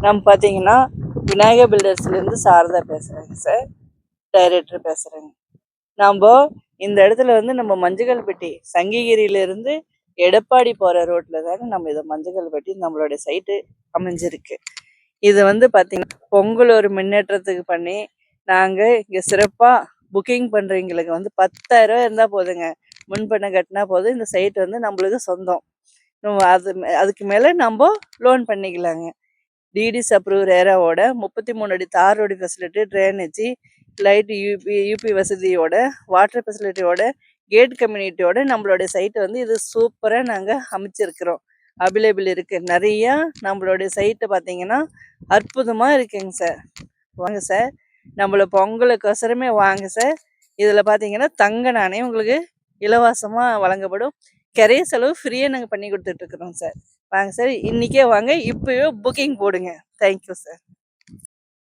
நம்ம பார்த்தீங்கன்னா விநாயகர் பில்டர்ஸ்லேருந்து சாரதா பேசுகிறேங்க சார். டைரக்டர் பேசுகிறேங்க நம்ம இந்த இடத்துல வந்து நம்ம மஞ்சக்கல்பட்டி சங்ககிரியிலேருந்து எடப்பாடி போகிற ரோட்டில் தாங்க நம்ம இதை மஞ்சக்கல்பட்டி நம்மளுடைய சைட்டு அமைஞ்சிருக்கு. இது வந்து பார்த்திங்கன்னா பொங்கல் ஒரு முன்னேற்றத்துக்கு பண்ணி நாங்கள் இங்கே சிறப்பாக புக்கிங் பண்ணுறவங்களுக்கு வந்து பத்தாயிரம் இருந்தால் போதுங்க. முன்பணம் கட்டினா போதும். இந்த சைட் வந்து நம்மளுக்கு சொந்தம். அது மே- அதுக்கு மேலே நம்ம லோன் பண்ணிக்கலாங்க. டிடிஸ் அப்ரூவ் ரேராவோட முப்பத்தி மூணு அடி tar road facility drainage light UP யூபி வசதியோட வாட்டர் ஃபெசிலிட்டியோட கேட் கம்யூனிட்டியோட நம்மளுடைய சைட்டை வந்து இது சூப்பராக நாங்கள் அமைச்சிருக்கிறோம். அவைலபிள் இருக்குது நிறையா நம்மளுடைய சைட்டை பார்த்தீங்கன்னா அற்புதமாக இருக்குங்க சார் வாங்க சார் நம்மள பொங்கலுக்கொசரமே வாங்க சார் இதில் பார்த்தீங்கன்னா தங்க நாணயம் உங்களுக்கு இலவசமாக வழங்கப்படும். கரைய செலவு ஃப்ரீயாக நாங்கள் பண்ணி கொடுத்துட்ருக்குறோம் சார் வாங்க சார் இன்றைக்கே வாங்க இப்போவே புக்கிங் போடுங்க. Thank you sir